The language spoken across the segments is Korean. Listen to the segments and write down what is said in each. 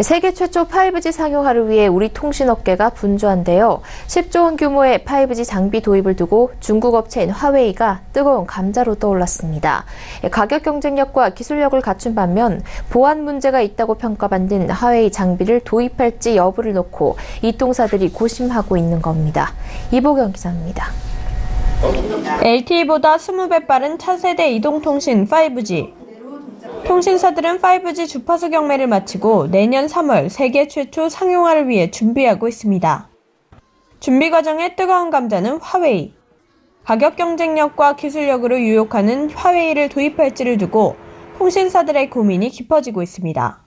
세계 최초 5G 상용화를 위해 우리 통신업계가 분주한데요. 10조 원 규모의 5G 장비 도입을 두고 중국 업체인 화웨이가 뜨거운 감자로 떠올랐습니다. 가격 경쟁력과 기술력을 갖춘 반면 보안 문제가 있다고 평가받는 화웨이 장비를 도입할지 여부를 놓고 이통사들이 고심하고 있는 겁니다. 이보경 기자입니다. LTE보다 20배 빠른 차세대 이동통신 5G. 통신사들은 5G 주파수 경매를 마치고 내년 3월 세계 최초 상용화를 위해 준비하고 있습니다. 준비 과정에 뜨거운 감자는 화웨이. 가격 경쟁력과 기술력으로 유혹하는 화웨이를 도입할지를 두고 통신사들의 고민이 깊어지고 있습니다.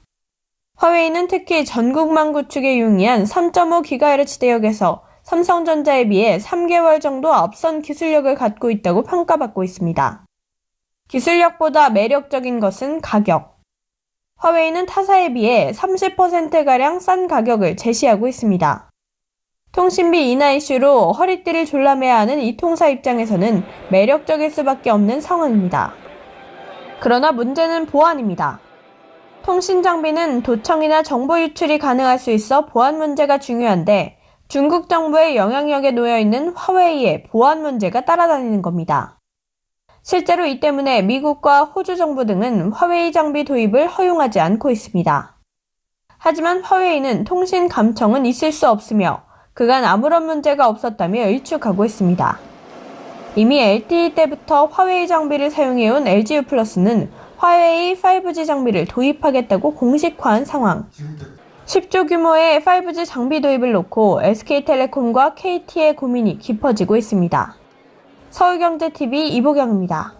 화웨이는 특히 전국망 구축에 용이한 3.5GHz 대역에서 삼성전자에 비해 3개월 정도 앞선 기술력을 갖고 있다고 평가받고 있습니다. 기술력보다 매력적인 것은 가격. 화웨이는 타사에 비해 30%가량 싼 가격을 제시하고 있습니다. 통신비 인하 이슈로 허리띠를 졸라매야 하는 이 통사 입장에서는 매력적일 수밖에 없는 상황입니다. 그러나 문제는 보안입니다. 통신 장비는 도청이나 정보 유출이 가능할 수 있어 보안 문제가 중요한데 중국 정부의 영향력에 놓여 있는 화웨이의 보안 문제가 따라다니는 겁니다. 실제로 이 때문에 미국과 호주 정부 등은 화웨이 장비 도입을 허용하지 않고 있습니다. 하지만 화웨이는 통신 감청은 있을 수 없으며 그간 아무런 문제가 없었다며 일축하고 있습니다. 이미 LTE 때부터 화웨이 장비를 사용해온 LGU 플러스는 화웨이 5G 장비를 도입하겠다고 공식화한 상황. 10조 규모의 5G 장비 도입을 놓고 SK텔레콤과 KT의 고민이 깊어지고 있습니다. 서울경제TV 이보경입니다.